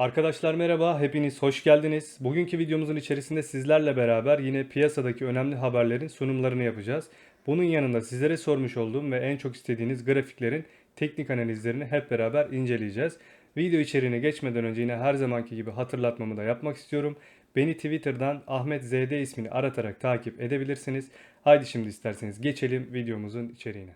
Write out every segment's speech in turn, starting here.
Arkadaşlar merhaba, hepiniz hoş geldiniz. Bugünkü videomuzun içerisinde sizlerle beraber yine piyasadaki önemli haberlerin sunumlarını yapacağız. Bunun yanında sizlere sormuş olduğum ve en çok istediğiniz grafiklerin teknik analizlerini hep beraber inceleyeceğiz. Video içeriğine geçmeden önce yine her zamanki gibi hatırlatmamı da yapmak istiyorum. Beni Twitter'dan Ahmet ZD ismini aratarak takip edebilirsiniz. Haydi şimdi isterseniz geçelim videomuzun içeriğine.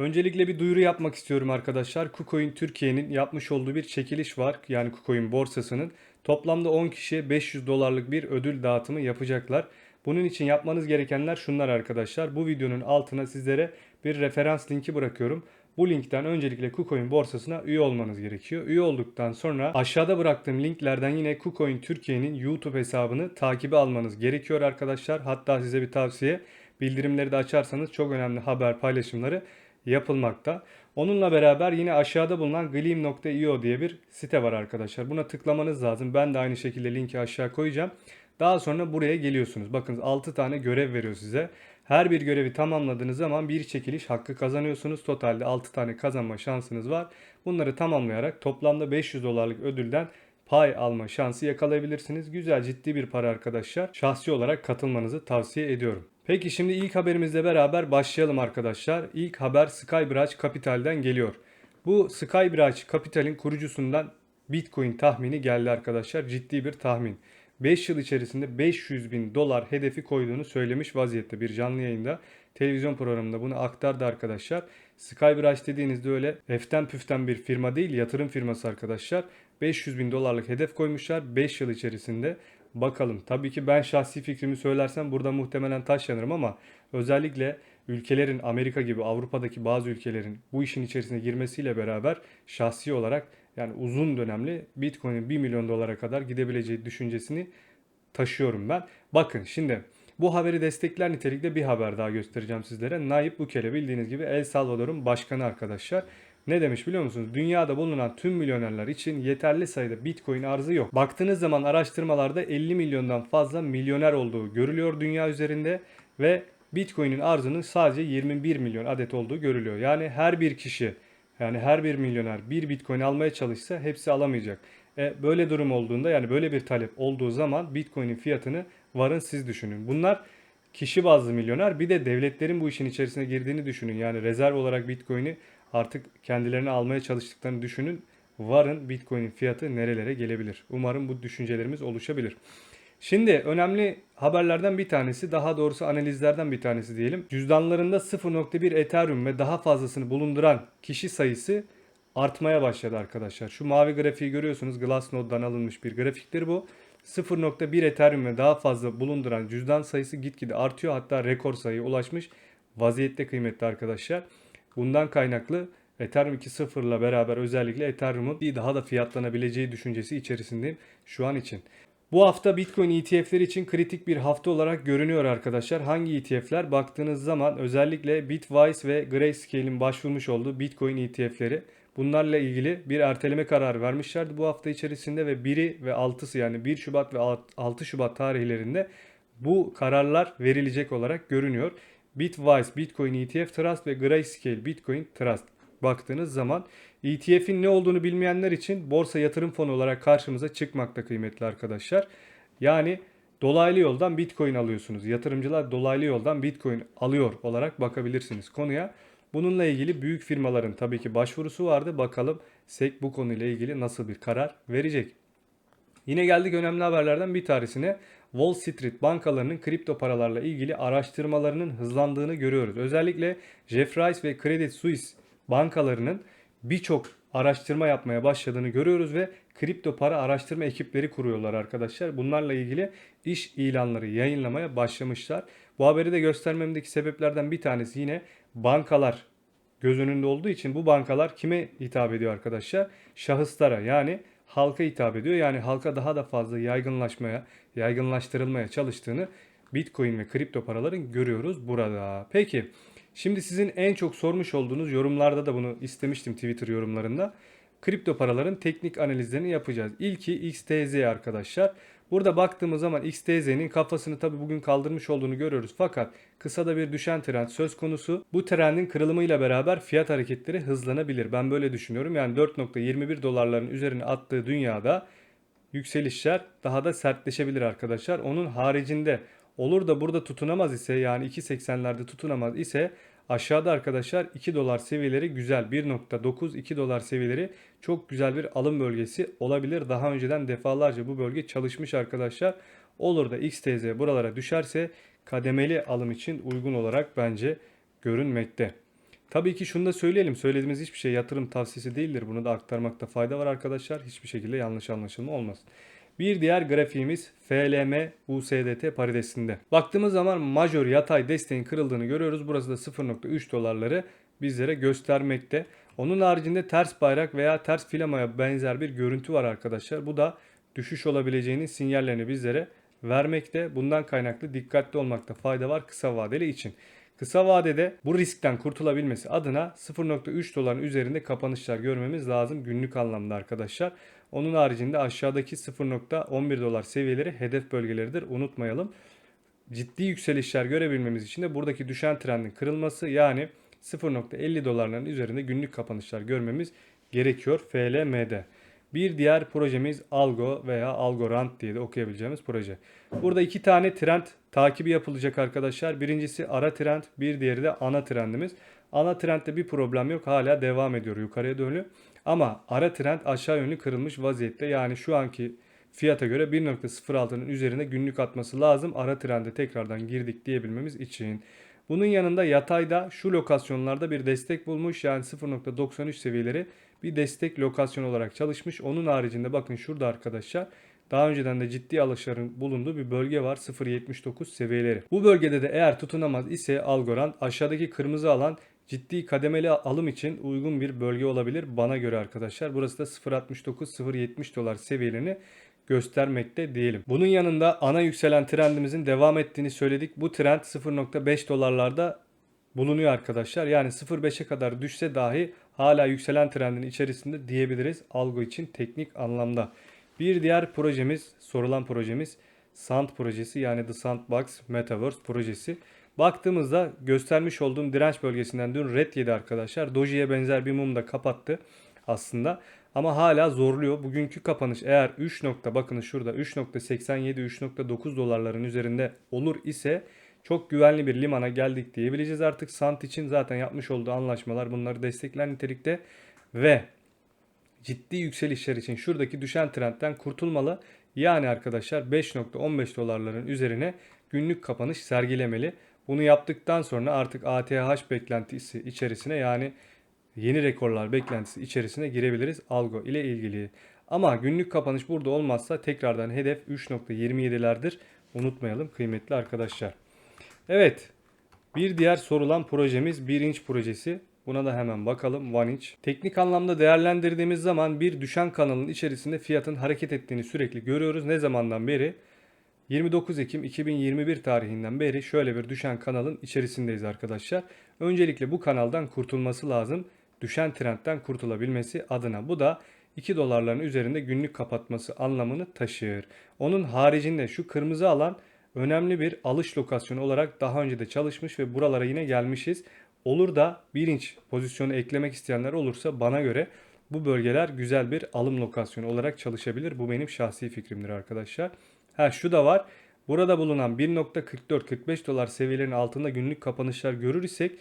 Öncelikle bir duyuru yapmak istiyorum arkadaşlar. KuCoin Türkiye'nin yapmış olduğu bir çekiliş var. Yani KuCoin borsasının. Toplamda 10 kişiye 500 dolarlık bir ödül dağıtımı yapacaklar. Bunun için yapmanız gerekenler şunlar arkadaşlar. Bu videonun altına sizlere bir referans linki bırakıyorum. Bu linkten öncelikle KuCoin borsasına üye olmanız gerekiyor. Üye olduktan sonra aşağıda bıraktığım linklerden yine KuCoin Türkiye'nin YouTube hesabını takibi almanız gerekiyor arkadaşlar. Hatta size bir tavsiye bildirimleri de açarsanız çok önemli haber paylaşımları yapılmakta. Onunla beraber yine aşağıda bulunan gleam.io diye bir site var arkadaşlar. Buna tıklamanız lazım. Ben de aynı şekilde linki aşağı koyacağım. Daha sonra buraya geliyorsunuz. Bakın 6 tane görev veriyor size. Her bir görevi tamamladığınız zaman bir çekiliş hakkı kazanıyorsunuz. Totalde 6 tane kazanma şansınız var. Bunları tamamlayarak toplamda 500 dolarlık ödülden pay alma şansı yakalayabilirsiniz. Güzel ciddi bir para arkadaşlar. Şahsi olarak katılmanızı tavsiye ediyorum. Peki şimdi ilk haberimizle beraber başlayalım arkadaşlar. İlk haber Skybridge Capital'den geliyor. Bu Skybridge Capital'in kurucusundan Bitcoin tahmini geldi arkadaşlar. Ciddi bir tahmin. 5 yıl içerisinde 500 bin dolar hedefi koyduğunu söylemiş vaziyette bir canlı yayında. Televizyon programında bunu aktardı arkadaşlar. Skybridge dediğinizde öyle eften püften bir firma değil yatırım firması arkadaşlar. 500 bin dolarlık hedef koymuşlar 5 yıl içerisinde. Bakalım. Tabii ki ben şahsi fikrimi söylersem burada muhtemelen taş yanarım ama özellikle ülkelerin Amerika gibi Avrupa'daki bazı ülkelerin bu işin içerisine girmesiyle beraber şahsi olarak yani uzun dönemli Bitcoin'in 1 milyon dolara kadar gidebileceği düşüncesini taşıyorum ben. Bakın şimdi bu haberi destekler nitelikte bir haber daha göstereceğim sizlere. Nayib Bukele bildiğiniz gibi El Salvador'un başkanı arkadaşlar. Ne demiş biliyor musunuz? Dünyada bulunan tüm milyonerler için yeterli sayıda Bitcoin arzı yok. Baktığınız zaman araştırmalarda 50 milyondan fazla milyoner olduğu görülüyor dünya üzerinde ve Bitcoin'in arzının sadece 21 milyon adet olduğu görülüyor. Yani her bir kişi yani her bir milyoner bir Bitcoin almaya çalışsa hepsi alamayacak. E, böyle durum olduğunda yani böyle bir talep olduğu zaman Bitcoin'in fiyatını varın siz düşünün. Bunlar kişi bazlı milyoner bir de devletlerin bu işin içerisine girdiğini düşünün. Yani rezerv olarak Bitcoin'i artık kendilerini almaya çalıştıklarını düşünün. Varın Bitcoin'in fiyatı nerelere gelebilir? Umarım bu düşüncelerimiz oluşabilir. Şimdi önemli haberlerden bir tanesi, daha doğrusu analizlerden bir tanesi diyelim. Cüzdanlarında 0.1 Ethereum ve daha fazlasını bulunduran kişi sayısı artmaya başladı arkadaşlar. Şu mavi grafiği görüyorsunuz. Glassnode'dan alınmış bir grafiktir bu. 0.1 Ethereum ve daha fazla bulunduran cüzdan sayısı gitgide artıyor. Hatta rekor sayıya ulaşmış vaziyette kıymetli arkadaşlar. Bundan kaynaklı Ethereum 2.0 ile beraber özellikle Ethereum'un daha da fiyatlanabileceği düşüncesi içerisindeyim şu an için. Bu hafta Bitcoin ETF'leri için kritik bir hafta olarak görünüyor arkadaşlar. Hangi ETF'ler? Baktığınız zaman özellikle Bitwise ve Grayscale'in başvurmuş olduğu Bitcoin ETF'leri. Bunlarla ilgili bir erteleme kararı vermişlerdi bu hafta içerisinde ve 1'i ve 6'sı yani 1 Şubat ve 6 Şubat tarihlerinde bu kararlar verilecek olarak görünüyor. Bitwise Bitcoin ETF Trust ve Grayscale Bitcoin Trust baktığınız zaman ETF'in ne olduğunu bilmeyenler için borsa yatırım fonu olarak karşımıza çıkmakta kıymetli arkadaşlar. Yani dolaylı yoldan Bitcoin alıyorsunuz. Yatırımcılar dolaylı yoldan Bitcoin alıyor olarak bakabilirsiniz konuya. Bununla ilgili büyük firmaların tabii ki başvurusu vardı. Bakalım SEC bu konuyla ilgili nasıl bir karar verecek. Yine geldik önemli haberlerden bir tanesine. Wall Street bankalarının kripto paralarla ilgili araştırmalarının hızlandığını görüyoruz. Özellikle Jefferies ve Credit Suisse bankalarının birçok araştırma yapmaya başladığını görüyoruz ve kripto para araştırma ekipleri kuruyorlar arkadaşlar. Bunlarla ilgili iş ilanları yayınlamaya başlamışlar. Bu haberi de göstermemdeki sebeplerden bir tanesi yine bankalar göz önünde olduğu için bu bankalar kime hitap ediyor arkadaşlar? Şahıslara yani halka hitap ediyor. Yani halka daha da fazla yaygınlaşmaya, yaygınlaştırılmaya çalıştığını Bitcoin ve kripto paraların görüyoruz burada. Peki şimdi sizin en çok sormuş olduğunuz yorumlarda da bunu istemiştim Twitter yorumlarında. Kripto paraların teknik analizlerini yapacağız. İlki XTZ arkadaşlar. Burada baktığımız zaman XTZ'nin kafasını tabi bugün kaldırmış olduğunu görüyoruz. Fakat kısada bir düşen trend söz konusu. Bu trendin kırılımıyla beraber fiyat hareketleri hızlanabilir. Ben böyle düşünüyorum. Yani 4.21 dolarların üzerine attığı dünyada yükselişler daha da sertleşebilir arkadaşlar. Onun haricinde olur da burada tutunamaz ise yani 2.80'lerde tutunamaz ise aşağıda arkadaşlar 2 dolar seviyeleri güzel 1.9 2 dolar seviyeleri çok güzel bir alım bölgesi olabilir. Daha önceden defalarca bu bölge çalışmış arkadaşlar. Olur da XTZ buralara düşerse kademeli alım için uygun olarak bence görünmekte. Tabii ki şunu da söyleyelim. Söylediğimiz hiçbir şey yatırım tavsiyesi değildir. Bunu da aktarmakta fayda var arkadaşlar. Hiçbir şekilde yanlış anlaşılma olmasın. Bir diğer grafiğimiz FLM USDT paritesinde. Baktığımız zaman majör yatay desteğin kırıldığını görüyoruz. Burası da 0.3 dolarları bizlere göstermekte. Onun haricinde ters bayrak veya ters filamaya benzer bir görüntü var arkadaşlar. Bu da düşüş olabileceğinin sinyallerini bizlere vermekte. Bundan kaynaklı dikkatli olmakta fayda var kısa vadeli için. Kısa vadede bu riskten kurtulabilmesi adına 0.3 doların üzerinde kapanışlar görmemiz lazım günlük anlamda arkadaşlar. Onun haricinde aşağıdaki 0.11 dolar seviyeleri hedef bölgeleridir unutmayalım. Ciddi yükselişler görebilmemiz için de buradaki düşen trendin kırılması yani 0.50 dolarların üzerinde günlük kapanışlar görmemiz gerekiyor FLM'de. Bir diğer projemiz Algo veya Algorand diye de okuyabileceğimiz proje. Burada iki tane trend takibi yapılacak arkadaşlar. Birincisi ara trend, bir diğeri de ana trendimiz. Ana trendde bir problem yok. Hala devam ediyor yukarıya dönüyor. Ama ara trend aşağı yönlü kırılmış vaziyette. Yani şu anki fiyata göre 1.06'nın üzerinde günlük atması lazım. Ara trende tekrardan girdik diyebilmemiz için. Bunun yanında yatayda şu lokasyonlarda bir destek bulmuş. Yani 0.93 seviyeleri bir destek lokasyon olarak çalışmış. Onun haricinde bakın şurada arkadaşlar daha önceden de ciddi alışların bulunduğu bir bölge var 0.79 seviyeleri. Bu bölgede de eğer tutunamaz ise Algorand aşağıdaki kırmızı alan ciddi kademeli alım için uygun bir bölge olabilir bana göre arkadaşlar. Burası da 0.69-0.70 dolar seviyelerini göstermekte diyelim. Bunun yanında ana yükselen trendimizin devam ettiğini söyledik. Bu trend 0.5 dolarlarda bulunuyor arkadaşlar. Yani 0.5'e kadar düşse dahi hala yükselen trendin içerisinde diyebiliriz algo için teknik anlamda. Bir diğer projemiz, sorulan projemiz Sand projesi yani The Sandbox Metaverse projesi. Baktığımızda göstermiş olduğum direnç bölgesinden dün red yedi arkadaşlar. Doji'ye benzer bir mum da kapattı aslında. Ama hala zorluyor. Bugünkü kapanış eğer 3 nokta bakın şurada 3.87 3.9 dolarların üzerinde olur ise çok güvenli bir limana geldik diyebileceğiz artık. Sant için zaten yapmış olduğu anlaşmalar bunları destekler nitelikte ve ciddi yükselişler için şuradaki düşen trendten kurtulmalı. Yani arkadaşlar 5.15 dolarların üzerine günlük kapanış sergilemeli. Bunu yaptıktan sonra artık ATH beklentisi içerisine yani yeni rekorlar beklentisi içerisine girebiliriz algo ile ilgili. Ama günlük kapanış burada olmazsa tekrardan hedef 3.27'lerdir. Unutmayalım kıymetli arkadaşlar. Evet. Bir diğer sorulan projemiz 1 inç projesi. Buna da hemen bakalım. One inch. Teknik anlamda değerlendirdiğimiz zaman bir düşen kanalın içerisinde fiyatın hareket ettiğini sürekli görüyoruz. Ne zamandan beri? 29 Ekim 2021 tarihinden beri şöyle bir düşen kanalın içerisindeyiz arkadaşlar. Öncelikle bu kanaldan kurtulması lazım. Düşen trendten kurtulabilmesi adına. Bu da 2 dolarların üzerinde günlük kapatması anlamını taşır. Onun haricinde şu kırmızı alan önemli bir alış lokasyonu olarak daha önce de çalışmış ve buralara yine gelmişiz. Olur da 1 inç pozisyonu eklemek isteyenler olursa bana göre bu bölgeler güzel bir alım lokasyonu olarak çalışabilir. Bu benim şahsi fikrimdir arkadaşlar. Ha şu da var. Burada bulunan 1.44-45 dolar seviyelerinin altında günlük kapanışlar görür isek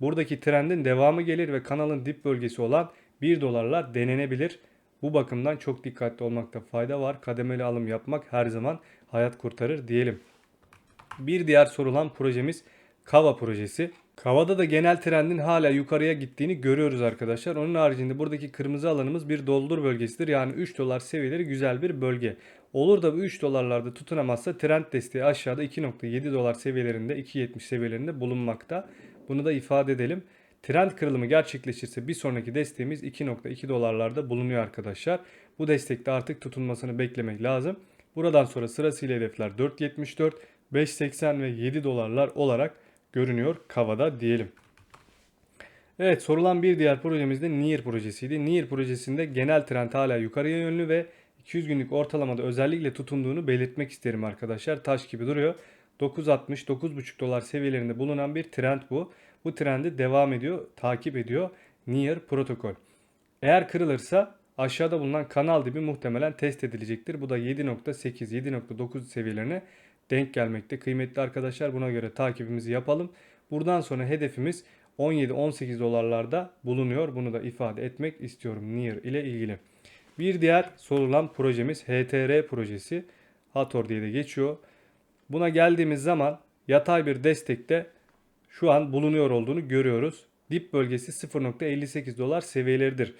buradaki trendin devamı gelir ve kanalın dip bölgesi olan 1 dolarlar denenebilir. Bu bakımdan çok dikkatli olmakta fayda var. Kademeli alım yapmak her zaman hayat kurtarır diyelim. Bir diğer sorulan projemiz Kava projesi. Kavada da genel trendin hala yukarıya gittiğini görüyoruz arkadaşlar. Onun haricinde buradaki kırmızı alanımız bir doldur bölgesidir. Yani 3 dolar seviyeleri güzel bir bölge. Olur da bu 3 dolarlarda tutunamazsa trend desteği aşağıda 2.7 dolar seviyelerinde 2.70 seviyelerinde bulunmakta. Bunu da ifade edelim. Trend kırılımı gerçekleşirse bir sonraki desteğimiz 2.2 dolarlarda bulunuyor arkadaşlar. Bu destekte artık tutunmasını beklemek lazım. Buradan sonra sırasıyla hedefler 4.74, 5.80 ve 7 dolarlar olarak görünüyor Kava'da diyelim. Evet sorulan bir diğer projemiz de Nier projesiydi. Nier projesinde genel trend hala yukarıya yönlü ve 200 günlük ortalamada özellikle tutunduğunu belirtmek isterim arkadaşlar. Taş gibi duruyor. 9.60 9.5 dolar seviyelerinde bulunan bir trend bu. Bu trendi devam ediyor, takip ediyor Near protokol. Eğer kırılırsa aşağıda bulunan kanal dibi muhtemelen test edilecektir. Bu da 7.8 7.9 seviyelerine denk gelmekte. Kıymetli arkadaşlar buna göre takibimizi yapalım. Buradan sonra hedefimiz 17-18 dolarlarda bulunuyor. Bunu da ifade etmek istiyorum Near ile ilgili. Bir diğer sorulan projemiz HTR projesi. Hator diye de geçiyor. Buna geldiğimiz zaman yatay bir destekte şu an bulunuyor olduğunu görüyoruz. Dip bölgesi 0.58 dolar seviyeleridir.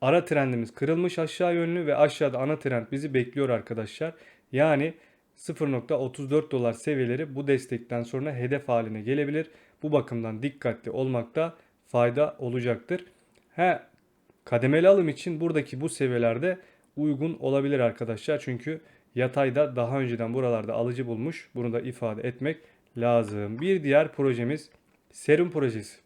Ara trendimiz kırılmış aşağı yönlü ve aşağıda ana trend bizi bekliyor arkadaşlar. Yani 0.34 dolar seviyeleri bu destekten sonra hedef haline gelebilir. Bu bakımdan dikkatli olmakta fayda olacaktır. He, kademeli alım için buradaki bu seviyelerde uygun olabilir arkadaşlar. Çünkü yatayda daha önceden buralarda alıcı bulmuş. Bunu da ifade etmek lazım. Bir diğer projemiz Serum projesi.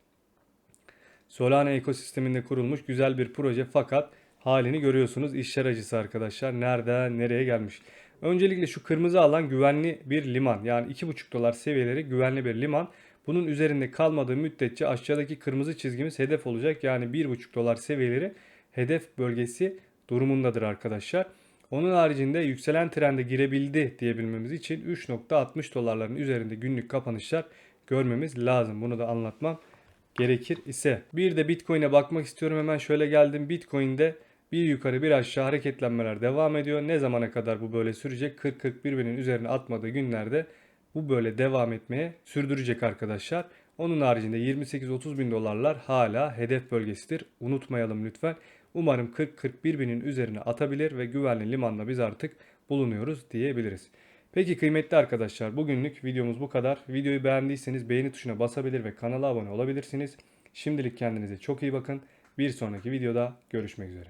Solana ekosisteminde kurulmuş güzel bir proje fakat halini görüyorsunuz işler acısı arkadaşlar. Nereden nereye gelmiş. Öncelikle şu kırmızı alan güvenli bir liman. Yani 2,5 dolar seviyeleri güvenli bir liman. Bunun üzerinde kalmadığı müddetçe aşağıdaki kırmızı çizgimiz hedef olacak. Yani 1,5 dolar seviyeleri hedef bölgesi durumundadır arkadaşlar. Onun haricinde yükselen trende girebildi diyebilmemiz için 3.60 dolarların üzerinde günlük kapanışlar görmemiz lazım. Bunu da anlatmam gerekir ise. Bir de Bitcoin'e bakmak istiyorum. Hemen şöyle geldim. Bitcoin'de bir yukarı bir aşağı hareketlenmeler devam ediyor. Ne zamana kadar bu böyle sürecek? 40-41 binin üzerine atmadığı günlerde bu böyle devam etmeye sürdürecek arkadaşlar. Onun haricinde 28-30 bin dolarlar hala hedef bölgesidir. Unutmayalım lütfen. Umarım 40-41 binin üzerine atabilir ve güvenli limanda biz artık bulunuyoruz diyebiliriz. Peki kıymetli arkadaşlar bugünlük videomuz bu kadar. Videoyu beğendiyseniz beğeni tuşuna basabilir ve kanala abone olabilirsiniz. Şimdilik kendinize çok iyi bakın. Bir sonraki videoda görüşmek üzere.